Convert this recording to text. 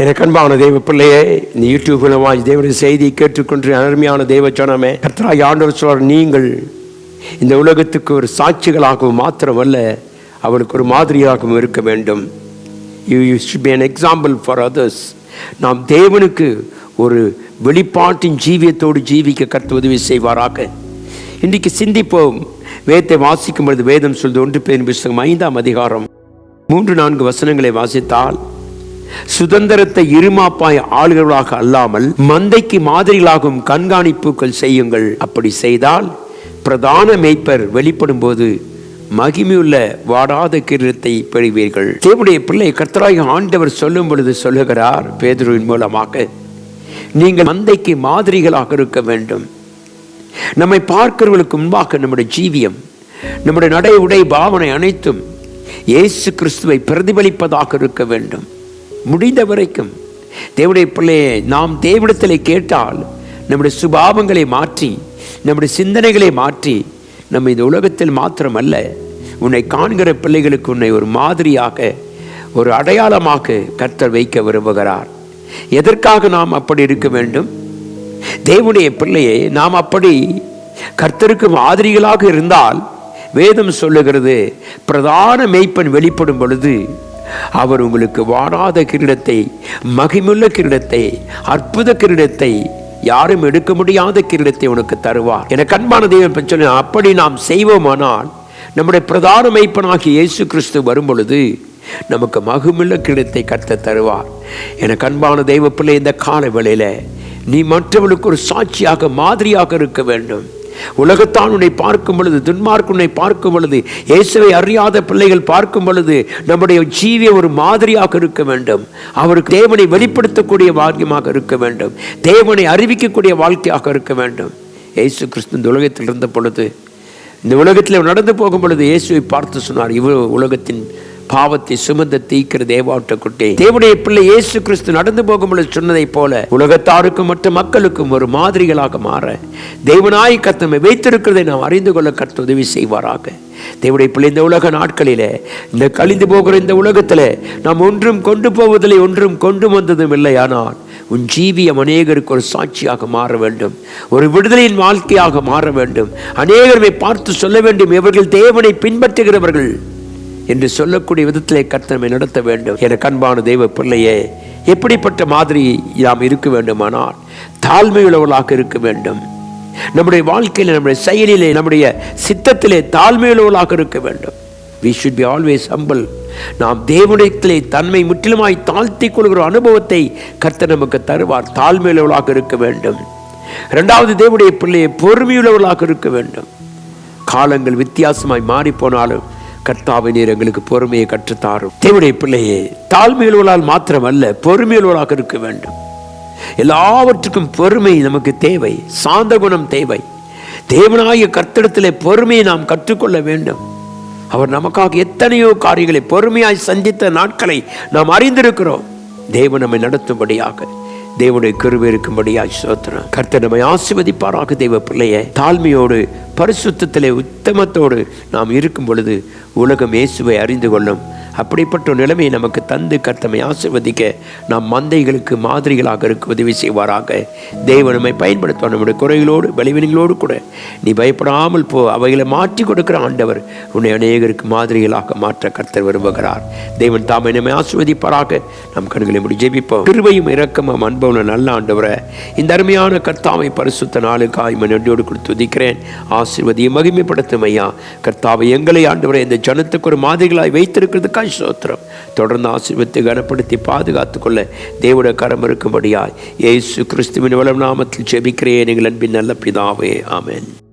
எனக்கு அன்பான தெய்வ பிள்ளையே இந்த யூடியூப் மூலமாக தேவனுடைய செய்தியை கேட்டுக்கொண்டு அருமையான தெய்வ சொன்னமே கர்த்தராய் ஆண்டவர் சொல்ற நீங்கள் இந்த உலகத்துக்கு ஒரு சாட்சிகளாகவும் மாத்திரமல்ல அவளுக்கு ஒரு மாதிரியாகவும் இருக்க வேண்டும். You you should be an example for others நாம் தேவனுக்கு ஒரு வெளிப்பாட்டின் ஜீவியத்தோடு ஜீவிக்க கற்று உதவி செய்வாராக. இன்றைக்கு சிந்திப்போம். வேதத்தை வாசிக்கும் பொழுது வேதம் சொல்வது ஒன்று பேரின் புஸ்தகம் ஐந்தாம் அதிகாரம் மூன்று நான்கு வசனங்களை வாசித்தால் சுதந்திரத்தை இருமாப்பாய் ஆளுகளாக அல்லாமல் மந்தைக்கு மாதிரிகளாகும் கண்காணிப்புகள் செய்யுங்கள். அப்படி செய்தால் பிரதான மேய்ப்பர் வெளிப்படும் போது மகிமையுள்ள வாடாத கிரீடத்தை பெறுவீர்கள். தேவனுடைய பிள்ளை கர்த்தராய் ஆண்டவர் சொல்லும் பொழுது சொல்லுகிறார் பேதுருவின் மூலமாக நீங்கள் மந்தைக்கு மாதிரிகளாக இருக்க வேண்டும். நம்மை பார்க்கிறவர்களுக்கு முன்பாக நம்முடைய ஜீவியம் நம்முடைய நடை உடை பாவனை அனைத்தும் இயேசு கிறிஸ்துவை பிரதிபலிப்பதாக இருக்க வேண்டும். முடிந்த வரைக்கும். தேவடைய பிள்ளையை நாம் தேவிடத்தில் கேட்டால் நம்முடைய சுபாவங்களை மாற்றி நம்முடைய சிந்தனைகளை மாற்றி நம்ம இந்த உலகத்தில் மாத்திரமல்ல உன்னை காண்கிற பிள்ளைகளுக்கு உன்னை ஒரு மாதிரியாக ஒரு அடையாளமாக கர்த்தர் வைக்க விரும்புகிறார். எதற்காக நாம் அப்படி இருக்க வேண்டும்? தேவனுடைய பிள்ளையை நாம் அப்படி கர்த்தருக்கு மாதிரிகளாக இருந்தால் வேதம் சொல்லுகிறது பிரதான மெய்ப்பன் வெளிப்படும் பொழுது அவர் உங்களுக்கு வாடாத கிரீடத்தை மகிமுள்ள கிரீடத்தை அற்புத கிரீடத்தை யாரும் எடுக்க முடியாத கிரீடத்தை உனக்கு தருவார். என கண்பான தெய்வம் சொன்ன அப்படி நாம் செய்வோமானால் நம்முடைய பிரதான மைப்பனாகிய இயேசு கிறிஸ்து வரும் பொழுது நமக்கு மகுமில்ல கிரீடத்தை கத்த தருவார். என கண்பான தெய்வ பிள்ளை இந்த கால வேளையில் நீ மற்றவர்களுக்கு ஒரு சாட்சியாக மாதிரியாக இருக்க வேண்டும். உலகத்தான் உன்னை பார்க்கும் பொழுது துன்மார்க்கு உன்னை பார்க்கும் பொழுது இயேசுவை அறியாத பிள்ளைகள் பார்க்கும் பொழுது நம்முடைய ஜீவிய ஒரு மாதிரியாக இருக்க வேண்டும். அவருக்கு தேவனை வெளிப்படுத்தக்கூடிய வாக்கியமாக இருக்க வேண்டும். தேவனை அறிவிக்கக்கூடிய வாழ்க்கையாக இருக்க வேண்டும். இயேசு கிறிஸ்து இந்த உலகத்தில் இருந்த பொழுது இந்த உலகத்தில் நடந்து போகும் பொழுது இயேசுவை பார்த்து சொன்னார் இவ்வளவு உலகத்தின் பாவத்தை சுமந்த தீக்கிற தேவாட்ட குட்டி. தேவனுடைய பிள்ளை இயேசு கிறிஸ்து நடந்து போகும்போது சொன்னதை சொன்னதைப் போல உலகத்தாருக்கும் மற்ற மக்களுக்கும் ஒரு மாதிரிகளாக மாற. தேவனாய் கத்தமை வைத்திருக்கிறதை நாம் அறிந்து கொள்ள கற்று உதவி செய்வாராக. தேவடைய பிள்ளை இந்த உலக நாட்களிலே இந்த கழிந்து போகிற இந்த உலகத்தில் நாம் ஒன்றும் கொண்டு போவதில்லை ஒன்றும் கொண்டு வந்ததும் இல்லை. ஆனால் உன் ஜீவியம் அநேகருக்கு ஒரு சாட்சியாக மாற வேண்டும். ஒரு விடுதலையின் வாழ்க்கையாக மாற வேண்டும். அநேகரை பார்த்து சொல்ல வேண்டும். இவர்கள் தேவனை பின்பற்றுகிறவர்கள். என்று சொல்லக்கூடிய விதத்திலே கர்த்தனை நடத்த வேண்டும். என கண்பான தெய்வ பிள்ளையே எப்படிப்பட்ட மாதிரி நாம் இருக்க வேண்டுமானால் தாழ்மையுள்ளவர்களாக இருக்க வேண்டும். நம்முடைய வாழ்க்கையில் நம்முடைய செயலிலே நம்முடைய சித்தத்திலே தாழ்மையுள்ளவர்களாக இருக்க வேண்டும். We should be always humble நாம் தேவனிடத்திலே தன்மை முற்றிலுமாய் தாழ்த்தி கொள்கிற அனுபவத்தை கர்த்தர் நமக்கு தருவார். தாழ்மையுள்ளவர்களாக இருக்க வேண்டும். இரண்டாவது தேவனுடைய பிள்ளையை பொறுமையுள்ளவர்களாக இருக்க வேண்டும். காலங்கள் வித்தியாசமாய் மாறி போனாலும் கர்த்தாவை நீர் எங்களுக்கு பொறுமையை கற்றுத்தாரும். தேவடைய பிள்ளையே தாழ்மையுள்ளவர்களால் மாத்திரமல்ல பொறுமையுள்ளவர்களாக இருக்க வேண்டும். எல்லாவற்றுக்கும் பொறுமை நமக்கு தேவை சாந்த குணம் தேவை. தேவனாய கர்த்தடத்தில் பொறுமையை நாம் கற்றுக்கொள்ள வேண்டும். அவர் நமக்காக எத்தனையோ காரியங்களை பொறுமையாய் சந்தித்த நாட்களை நாம் அறிந்திருக்கிறோம். தேவன் நம்மை நடத்தும்படியாக தேவனுடைய கிருபை இருக்கும்படியாக சோத்திரம் கர்த்தர் நம்மை ஆசிர்வதிப்பாராக தெய்வ பிள்ளைய. தாழ்மையோடு பரிசுத்தத்திலே உத்தமத்தோடு நாம் இருக்கும் பொழுது உலகம் இயேசுவை அறிந்து கொள்ளும். அப்படிப்பட்ட நிலைமையை நமக்கு தந்து கர்த்தமை ஆசிர்வதிக்க நாம் மந்தைகளுக்கு மாதிரிகளாக இருக்க உதவி செய்வாராக. தேவன் நம்மை பயன்படுத்துவார். நம்முடைய குறைகளோடு பலவீனங்களோடு கூட. நீ பயப்படாமல் போ. அவைகளை மாற்றி கொடுக்கிற ஆண்டவர் உன்னை அநேகருக்கு மாதிரிகளாக மாற்ற கர்த்தர் விரும்புகிறார். தேவன் தாமை நம்மை ஆசிர்வதிப்பாராக. நம் கண்களை முடி ஜெபிப்போம். கிருபையும் இரக்கமும் அன்பவன நல்ல ஆண்டவரை இந்த அருமையான கர்த்தாவை பரிசுத்த நாளுக்காய் நன்றியோடு கொடுத்து உதிக்கிறேன் ஆசிர்வதியை மகிமைப்படுத்தும் ஐயா. கர்த்தாவை எங்களை ஆண்டவரை இந்த ஜனத்துக்கு ஒரு மாதிரிகளாய் வைத்திருக்கிறதுக்காய் தொடர்ந்து ஆசீர்வத்தை கனப்படுத்தி பாதுகாத்து கொள்ள தேவோட கரம் இருக்கும்படியாய். ஏசு கிறிஸ்துவின் வளம் நாமத்தில் ஜெபிக்கிறேன். எங்கள் அன்பின் நல்ல பிதாவே. ஆமேன்.